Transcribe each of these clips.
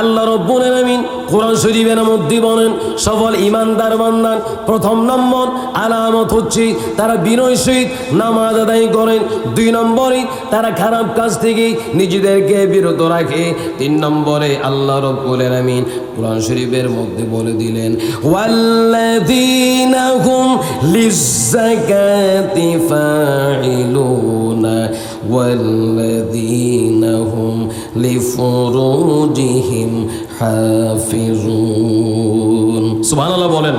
আল্লাহ রব্বুল আলামিন কোরআন শরীফের মধ্যে বলেন, সফল ইমানদার বান্দার প্রথম নম্বর আলামত হচ্ছে তারা বিনয় সহিত নামাজ আদায় করেন। দুই নম্বরে তারা খারাপ কাজ থেকে নিজেদেরকে বিরত রাখে। তিন নম্বরে আল্লাহ রব্বুল আলামিন কোরআন শরীফের মধ্যে বলে দিলেন, ওয়াল্লাযীনা হুম লিজ্জাকাতি ফাইলুনা ওয়াল্লাযীনা হুম লিফুরুজিহিম হাফিজুন সুবহানাল্লাহ বলেন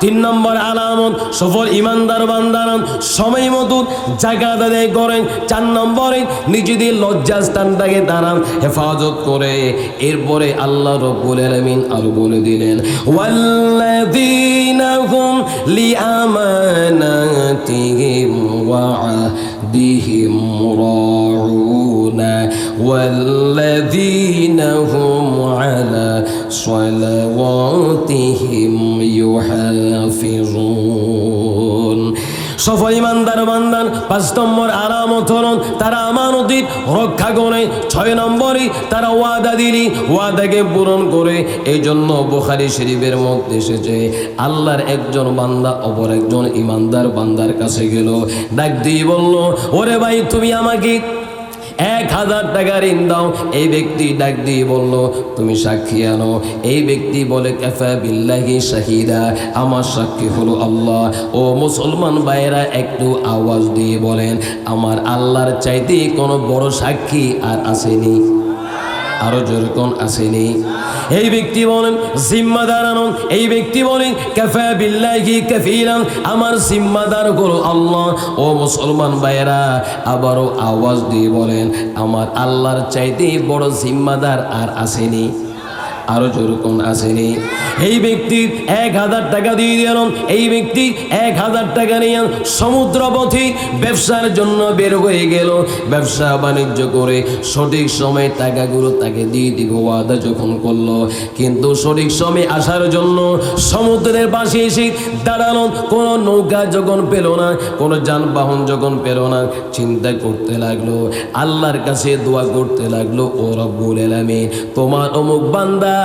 তিন নম্বর আলামত সফল ইমানদার বান্দারান সময় মতো জায়গা আদায় করেন চার নম্বরে নিজেদের লজ্জাস্থানটাকে তারা হেফাজত করে এরপরে আল্লাহ রব্বুল আলামিন আরো বলে দিলেন ওয়াল্লাযীনা হুম লিআমানাতিহিম ওয়া আহদিহিম রাউনা والذين هم على صلواتهم يحافظون সফল ইমানদার বান্দান পাঁচ নম্বর আলামত হলন তারা আমানতির রক্ষা করে ছয় নম্বরে তারা ওয়াদা দিলি ওয়াদাকে পূরণ করে এই জন্য বোখারি শরীফের মধ্যে এসেছে আল্লাহর একজন বান্দা অপর একজন ইমানদার বান্দার কাছে গেল ডাক দিয়ে বলল ওরে ভাই তুমি আমাকে এক হাজার টাকা ঋণ দাও। এই ব্যক্তি ডাক দিয়ে বলল, তুমি সাক্ষী আনো। এই ব্যক্তি বলে, কাফা বিল্লাহি শাহিদা। আমার সাক্ষী হলো আল্লাহ। ও মুসলমান ভাইয়েরা, একটু আওয়াজ দিয়ে বলেন, আমার আল্লাহর চাইতে কোনো বড় সাক্ষী আর আসেনি। আরও যেরকম আসেনি। এই ব্যক্তি বলেন, জিম্মাদার আনন। এই ব্যক্তি বলেন, কাফা বিল্লাহি কাফিরান। আমার জিম্মাদার হলো আল্লাহ। ও মুসলমান ভাইয়েরা, আবারও আওয়াজ দিয়ে বলেন, আমার আল্লাহর চাইতে বড় জিম্মাদার আর আসেনি। আরও যেরকম আসেনি। এই ব্যক্তি এক হাজার টাকা দিয়ে দিল এই ব্যক্তি এক হাজার টাকা নিয়ে সমুদ্র পথে ব্যবসার জন্য বের হয়ে গেল। ব্যবসা বাণিজ্য করে সঠিক সময়ে টাকাগুলো তাকে দিয়ে দিব, ওয়াদা যখন করল। কিন্তু সঠিক সময় আসার জন্য সমুদ্রের পাশে এসে দাঁড়ানো কোনো নৌকা যখন পেল না, কোনো যানবাহন যখন পেল না, চিন্তা করতে লাগল, আল্লাহর কাছে দোয়া করতে লাগল, ও রব্বুল আলামিন, তোমার অমুক বান্দা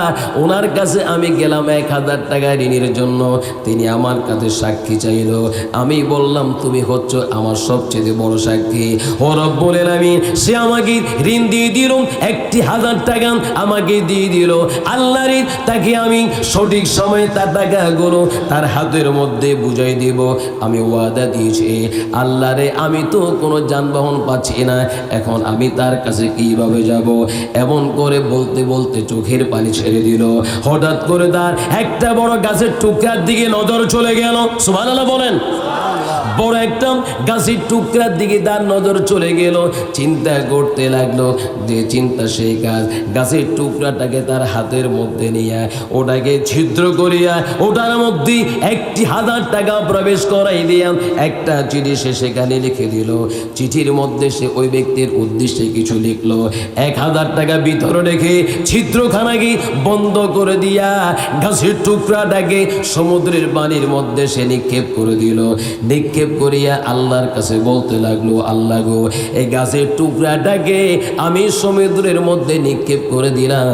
ওনার কাছে আমি গেলাম এক হাজার টাকা ঋণের জন্য। তিনি আমার কাছে সাক্ষী চাইল। আমি বললাম, তুমি হচ্ছ আমার সবচেয়ে বড় সাক্ষী। ও রব্বুল আমি সে আমাকে ঋণ দিয়ে দিল, একটি হাজার টাকা আমাকে দিয়ে দিল। আল্লাহর তাকে আমি সঠিক সময়ে তার টাকাগুলো তার হাতের মধ্যে বুঝাই দিব। আমি ওয়াদা দিয়েছি, আল্লাহরে, আমি তো কোনো যানবাহন পাচ্ছি না। এখন আমি তার কাছে কীভাবে যাব? এমন করে বলতে বলতে চোখের পানি ছেড়ে দিল। হঠাৎ করে তার একটা বড় গাছের টুকরার দিকে নজর চলে গেল। সুবহানাল্লাহ বলেন। বড় একটা গাছের টুকরার দিকে তার নজর চলে গেল। চিন্তা করতে লাগল যে চিন্তা সেই কাজ। গাছের টুকরাটাকে তার হাতের মধ্যে নিয়ে ওটাকে ছিদ্র করিয়া ওটার মধ্যে একটি হাজার টাকা প্রবেশ করাই দিয়া একটা চিঠি সে সেখানে লিখে দিল। চিঠির মধ্যে সে ওই ব্যক্তির উদ্দেশ্যে কিছু লিখলো। এক হাজার টাকা ভিতরে রেখে ছিদ্রখানাকে বন্ধ করে দিয়া গাছের টুকরাটাকে সমুদ্রের পানির মধ্যে সে নিক্ষেপ করে দিল। নিক্ষেপ করিয়া আল্লাহর কাছে বলতে লাগল, আল্লাহ গো, এই গাছের টুকরাটাকে আমি সমুদ্রের মধ্যে নিক্ষেপ করে দিলাম।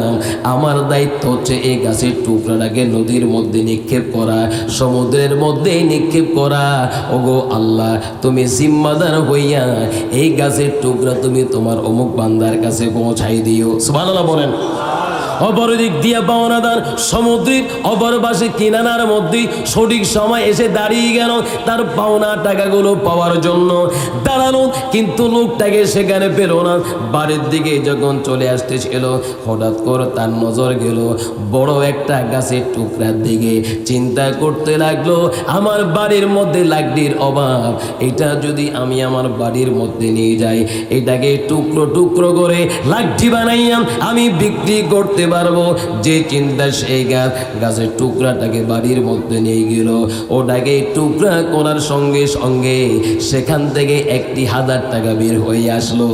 আমার দায়িত্ব হচ্ছে এই গাছের টুকরাটাকে নদীর মধ্যে নিক্ষেপ করা, সমুদ্রের মধ্যে নিক্ষেপ করা। ওগো আল্লাহ, তুমি জিম্মাদার হইয়া এই গাছের টুকরা তুমি তোমার অমুক বান্দার কাছে পৌঁছাই দিও। সুবহানাল্লাহ বলেন। অপর দিক দিয়ে পাওনাদার সমুদ্রের অপর পাশে কিনানার মধ্যে সঠিক সময় এসে দাঁড়িয়ে গেল তার পাওনা টাকাগুলো পাওয়ার জন্য। দাঁড়ানো কিন্তু লোকটাকে সেখানে পেল না। বাড়ির দিকে যখন চলে আসতেছিল, হঠাৎ করে তার নজর গেল বড় একটা গাছের টুকরার দিকে। চিন্তা করতে লাগল, আমার বাড়ির মধ্যে লাকডির অভাব। এটা যদি আমি আমার বাড়ির মধ্যে নিয়ে যাই, এটাকে টুকরো টুকরো করে লাকডি বানাইয়াম, আমি বিক্রি করতে পারব। যে চিন্তা সেই গাছ, গাছের টুকরাটাকে বাড়ির মধ্যে নিয়ে গেল। ওটাকে টুকরা করার সঙ্গে সঙ্গে সেখান থেকে একটি হাজার টাকা বের হয়ে আসলো।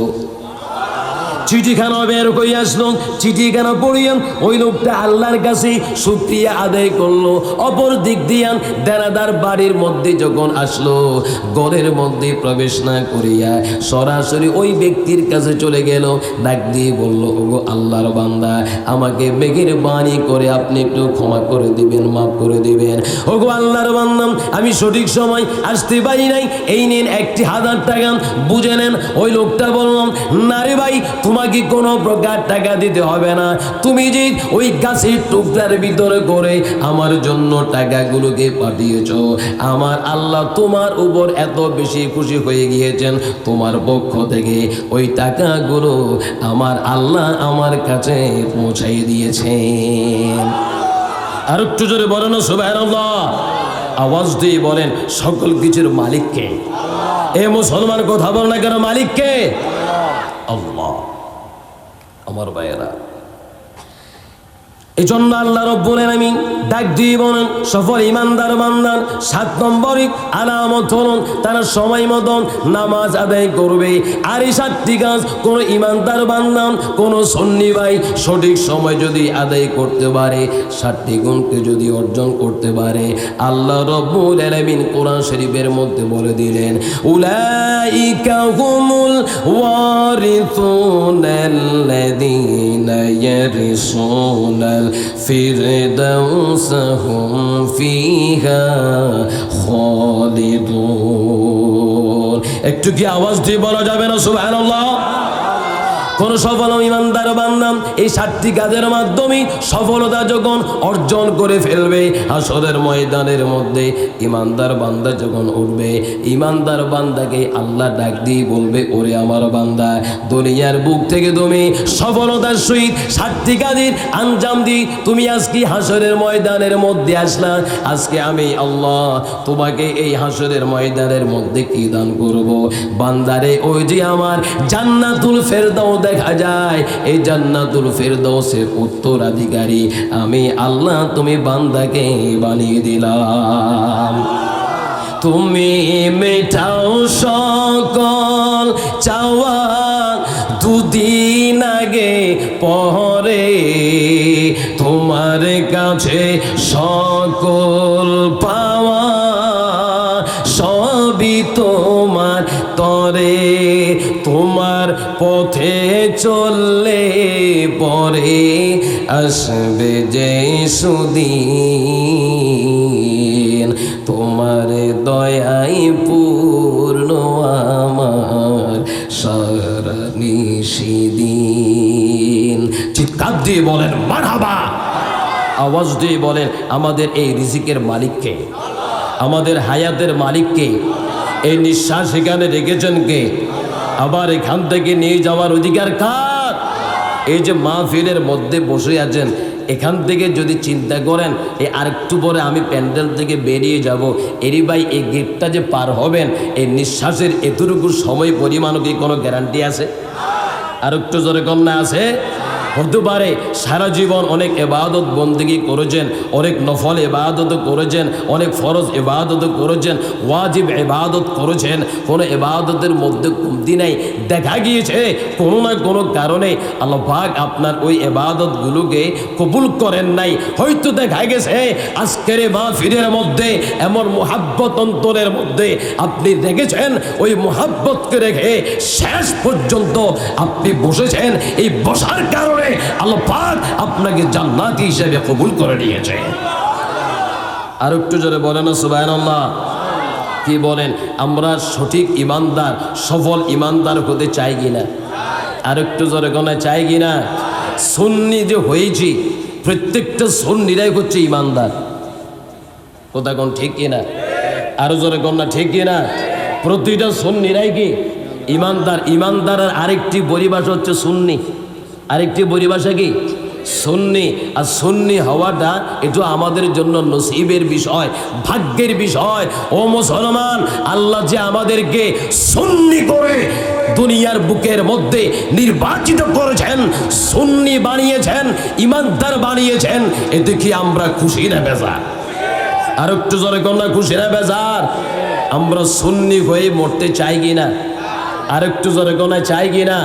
চিঠিখানা বের করে আসলো চিঠিখানা পড়িয়া ওই লোকটা আল্লাহর কাছে শুক্রিয়া আদায় করল। অপর দিক দিয়া দেনাদার বাড়ির মধ্যে যখন আসলো ঘরের মধ্যে প্রবেশ না করিয়া সরাসরি ওই ব্যক্তির কাছে চলে গেল। ডাক দিয়ে বলল, ওগো আল্লাহর বান্দা, আমাকে বেগের বাণী করে আপনি একটু ক্ষমা করে দিবেন, মাফ করে দিবেন। ওগো আল্লাহর বান্দা, আমি সঠিক সময় আসতে পারি নাই। এই নিন একটি হাজার টাকা, বুঝে নেন। ওই লোকটা বললাম না রে ভাই তোমাকে কোনো প্রকার টাকা দিতে হবে না। তুমি যে ওই গাছের টুকরার ভিতরে করে আমার জন্য টাকাগুলোকে পাঠিয়েছ। আমার আল্লাহ তোমার উপর এত বেশি খুশি হয়ে গিয়েছেন। তোমার পক্ষ থেকে ওই টাকাগুলো আমার আল্লাহ আমার কাছে পৌঁছাই দিয়েছেন। আর একটু জোরে বলেন, সুবহানাল্লাহ। আওয়াজ দিয়ে বলেন, সকল কিছুর মালিককে। এ মুসলমান কথা বল না কেন, মালিককে? আল্লাহ। আমার ভাইয়েরা। এই জন্য আল্লাহ রব্বুল আলামিন ডাক দিয়ে বলেন, সফল ইমানদার বান্দান সাত নম্বরই আলামত হলুন, তারা সময় মতন নামাজ আদায় করবে। আর এই সাতটি কাজ কোন ইমানদার বান্দান কোন সন্নি ভাই সঠিক সময় যদি আদায় করতে পারে, সাতটি গুণকে যদি অর্জন করতে পারে, আল্লাহ রব্বুল আলামিন কোরআন শরীফের মধ্যে বলে দিলেন, উলাইকা হুমুল ওয়ারিথুন ইয়ারিসুনাল الفردوس هم فيها خالدون একটু কি আওয়াজ দিয়ে বলা যাবে না সুবহানাল্লাহ কোন সফল ইমানদার বান্দাম এই সাতটি কাজের মাধ্যমে সফলতা যখন অর্জন করে ফেলবে আসরের ময়দানের মধ্যে ইমানদার বান্দা যখন উঠবে, ইমানদার বান্দাকে আল্লাহ ডাক দিয়ে বলবে, ওরে আমার বান্দা, দুনিয়ার বুক থেকে তুমি সফলতার সহিত সাতটি কাজের আঞ্জাম দি তুমি আজকে হাসরের ময়দানের মধ্যে আসলা, আজকে আমি আল্লাহ তোমাকে এই হাসরের ময়দানের মধ্যে কি দান করব? বান্দারে, ওই যে আমার জান্নাতুল ফেরদাও দেখা যায়, এই জান্নাতুল ফেরদৌসের উত্তরাধিকারী, আমি আল্লাহ তুমি বান্দাকে বানিয়ে দিলাম। তুমি মেটাও সকল চাওয়া, দুদিন আগে পরে তোমার কাছে সকল পাওয়া পথে চললে পরে আসবে যে সুদিন। তোমার দয়াই পূর্ণ আমার সারা চিৎকার দিয়ে বলেন, মারহাবা! আওয়াজ দিয়ে বলেন, আমাদের এই রিজিকের মালিককে আমাদের হায়াতের মালিককে এই নিঃশ্বাস এখানে রেখেছেন কে? আবার এখান থেকে নিয়ে যাওয়ার অধিকার কার? এই যে মা মাহফিলের মধ্যে বসে আছেন, এখান থেকে যদি চিন্তা করেন এই আরেকটু পরে আমি প্যান্ডেল থেকে বেরিয়ে যাব। এরই ভাই, এই গেটটা যে পার হবেন এই নিঃশ্বাসের এতটুকু সময় পরিমাণও কি কোনো গ্যারান্টি আছে? আর একটু জোরে কন্যা আছে? হতে পারে সারা জীবন অনেক এবাদত বন্দিগি করেছেন, অনেক নফল এবাদত করেছেন, অনেক ফরজ এবাদত করেছেন, ওয়াজিব এবাদত করেছেন, কোনো এবাদতের মধ্যে কমতি নাই। দেখা গিয়েছে কোনো না কোনো কারণে আল্লাহাক আপনার ওই এবাদতগুলোকে কবুল করেন নাই। হয়তো দেখা গেছে আজকের মাহফিলের মধ্যে, এমন মোহাব্বত অন্তরের মধ্যে আপনি দেখেছেন, ওই মোহাব্বতকে রেখে শেষ পর্যন্ত আপনি বসেছেন। এই বসার কারণে আল্লাহ পাক আপনাকে জান্নাতি হিসেবে কবুল করে নিয়েছে। আর একটু জোরে বলেন না সুবাহ কি বলেন? আমরা সঠিক ইমানদার, সফল ইমানদার হতে চাই কিনা? আর একটু জোরে কোনা, চাই কিনা? সন্নি যে হয়েছি, প্রত্যেকটা সন্নিরাই হচ্ছে ইমানদার। কোথা কোন ঠিক কিনা? আরও জোরে কন্যা ঠিক কিনা? প্রতিটা সন্নিরাই কি? ইমানদার। ইমানদারের আরেকটি পরিভাষা হচ্ছে সুন্নি। আরেকটি পরিভাষা কি? সুন্নি। আর সন্নি হওয়াটা এটা আমাদের জন্য নসিবের বিষয়, ভাগ্যের বিষয়। ও মুসলমান, আল্লাহ যে আমাদেরকে সন্নি করে দুনিয়ার বুকের মধ্যে নির্বাচিত করেছেন, সন্নি বানিয়েছেন, ইমানদার বানিয়েছেন, এতে কি আমরা খুশি না বেজা আর একটু জোরে কন্যা খুশি না বেজার? আমরা সুন্নি হয়ে মরতে চাই কিনা আর একটু জোরে কন্যা চাই কিনা